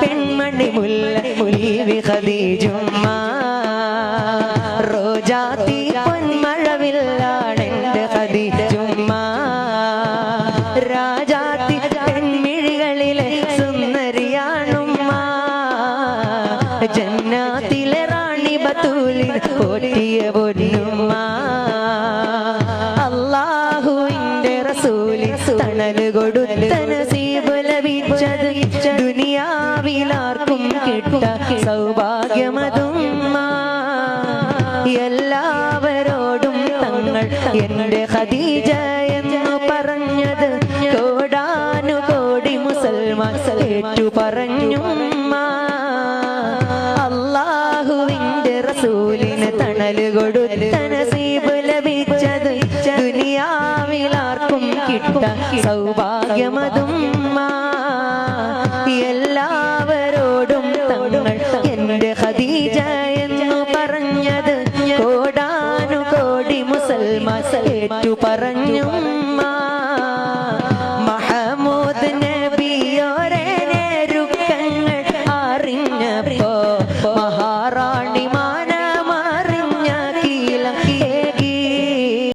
പെൺമണി മുല്ല ഖദീജുമ്മ റോജാത്തി പൊന്മഴവില്ലാണെന്റെ ഖദീജുമ്മ രാജാത്തി പെൺമിഴികളിലെ സുന്ദരിയാണുമ്മ. ജന്നാത്തിലെ റാണി ബത്തൂലി ഓട്ടിയ പൊന്നുമ്മ. അള്ളാഹുവിന്റെ റസൂലി തണൽ കൊടുത്ത നസീബ് ലഭിച്ചത് ദുനിയാവിലാർക്കും കിട്ട സൗഭാഗ്യമതുമ്മ എല്ലാവരോടും തങ്ങൾ എന്റെ ഖദീജ എന്ന് പറഞ്ഞത് കോടാനുകോടി മുസൽമാൻ ഏറ്റു പറഞ്ഞു. അള്ളാഹുവിന്റെ റസൂലിന് തണൽ കൊടുത്ത നസീബ് ലഭിച്ചത് ദുനിയാവിലാർക്കും കിട്ട സൗഭാഗ്യമതുമ്മ കണ്ട് ഖദീജ എന്നു പറഞ്ഞത് കോടാനു കോടി മുസൽമാ സലേറ്റു പറഞ്ഞു.